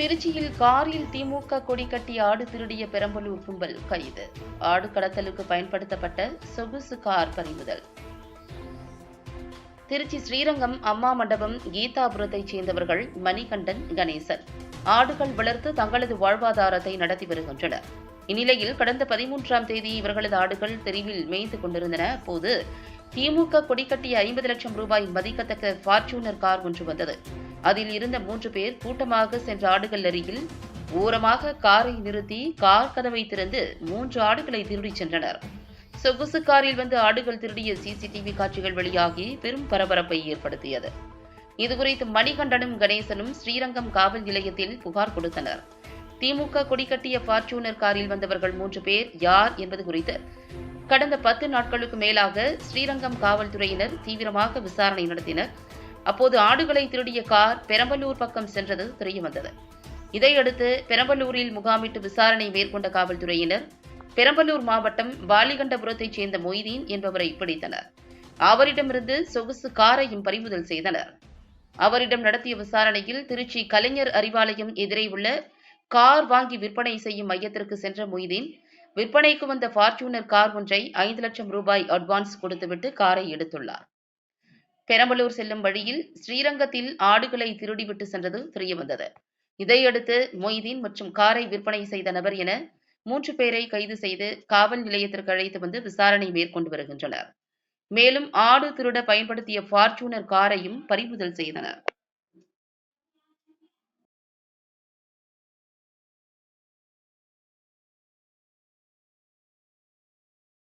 திருச்சியில் காரில் திமுக கொடி கட்டி ஆடு திருடிய பெரம்பலூர் கும்பல் கைது. ஆடு கடத்தலுக்கு பயன்படுத்தப்பட்ட சொகுசு கார் பறிமுதல். திருச்சி ஸ்ரீரங்கம் அம்மா மண்டபம் கீதாபுரத்தைச் சேர்ந்தவர்கள் மணிகண்டன் கணேசன். ஆடுகள் வளர்த்து தங்களது வாழ்வாதாரத்தை நடத்தி வருகின்றனர். இந்நிலையில் கடந்த பதிமூன்றாம் தேதி இவர்களது ஆடுகள் தெருவில் மேய்ந்து கொண்டிருந்தன. அப்போது திமுக கொடிக்கட்டிய ஐம்பது லட்சம் ரூபாய் மதிக்கத்தக்க ஃபார்ச்சூனர் கார் ஒன்று வந்தது. அதில் இருந்த மூன்று பேர் கூட்டமாக சென்ற ஆடுகள் அருகில் ஓரமாக காரை நிறுத்தி கார் கதவை திறந்து மூன்று ஆடுகளை திருடிச் சென்றனர். சொகுசு காரில் வந்து ஆடுகள் திருடிய சிசிடிவி காட்சிகள் வெளியாகி பெரும் பரபரப்பை ஏற்படுத்தியது. இதுகுறித்து மணிகண்டனும் கணேசனும் ஸ்ரீரங்கம் காவல் நிலையத்தில் புகார் கொடுத்தனர். திமுக கொடிக்கட்டிய பார்ச்சூனர் காரில் வந்தவர்கள் மூன்று பேர் யார் என்பது குறித்து கடந்த பத்து நாட்களுக்கு மேலாக ஸ்ரீரங்கம் காவல்துறையினர் தீவிரமாக விசாரணை நடத்தினர். அப்போது ஆடுகளை திருடிய கார் பெரம்பலூர் பக்கம் சென்றது தெரியவந்தது. இதையடுத்து பெரம்பலூரில் முகாமிட்டு விசாரணை மேற்கொண்ட காவல்துறையினர் பெரம்பலூர் மாவட்டம் வாலிகண்டபுரத்தைச் சேர்ந்த மொய்தீன் என்பவரை பிடித்தனர். அவரிடமிருந்து சொகுசு காரையும் பறிமுதல் செய்தனர். அவரிடம் நடத்திய விசாரணையில் திருச்சி கலைஞர் அறிவாலயம் எதிரே உள்ள கார் வாங்கி விற்பனை செய்யும் மையத்திற்கு சென்ற மொய்தீன் விற்பனைக்கு வந்த ஃபார்ச்சூனர் கார் ஒன்றை ஐந்து லட்சம் ரூபாய் அட்வான்ஸ் கொடுத்துவிட்டு காரை எடுத்துள்ளார். பெரம்பலூர் செல்லும் வழியில் ஸ்ரீரங்கத்தில் ஆடுகளை திருடிவிட்டு சென்றது தெரியவந்தது. இதையடுத்து மொய்தீன் மற்றும் காரை விற்பனை செய்த நபர் என மூன்று பேரை கைது செய்து காவல் நிலையத்திற்கு அழைத்து வந்து விசாரணை மேற்கொண்டு வருகின்றனர். மேலும் ஆடு திருட பயன்படுத்திய ஃபார்ச்சூனர் காரையும் பறிமுதல் செய்தனர்.